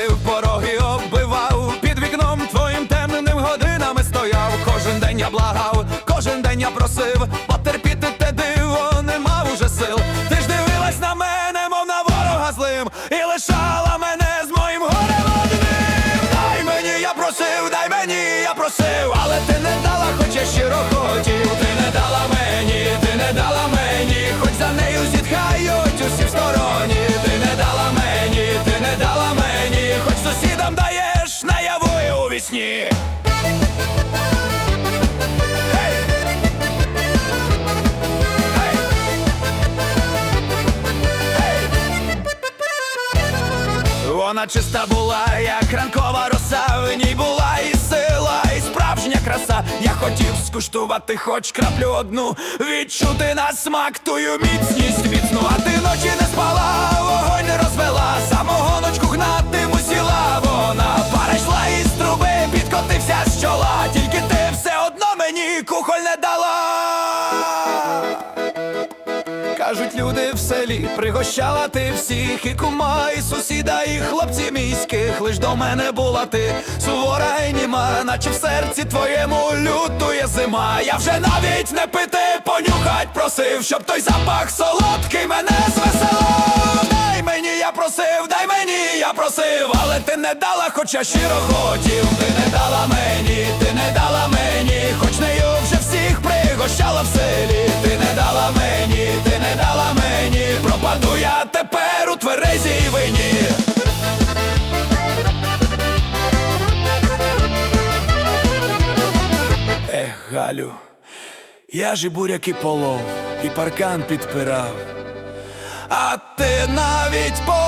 ходив, пороги оббивав, під вікном твоїм темним годинами стояв. Кожен день я благав, кожен день я просив, потерпіти те диво, не мав уже сил. Ти ж дивилась на мене, мов на ворога злим, і лишала мене з моїм горем одним. Дай мені, я просив, дай мені, я просив, але ти не дала, хоча щиро хотів. Сусідам даєш наяву у вісні. Вона чиста була, як ранкова роса, в ній була і сила, і справжня краса. Я хотів скуштувати хоч краплю одну, відчути на смак тую міцність міцну, а ти ночі не спала, кухоль не дала. Кажуть люди в селі, пригощала ти всіх і кума, і сусіда, і хлопці міських. Лиш до мене була ти сувора і німа, наче в серці твоєму лютує зима. Я вже навіть не пити, понюхать просив, щоб той запах солодкий мене звеселив. Просив, але ти не дала, хоч я щиро хотів. Ти не дала мені, ти не дала мені, хоч нею вже всіх пригощала в селі. Ти не дала мені, ти не дала мені, пропаду я тепер у тверезій вині. Ех, Галю, я ж і буряки полов, і паркан підпирав. А ти навіть понюхати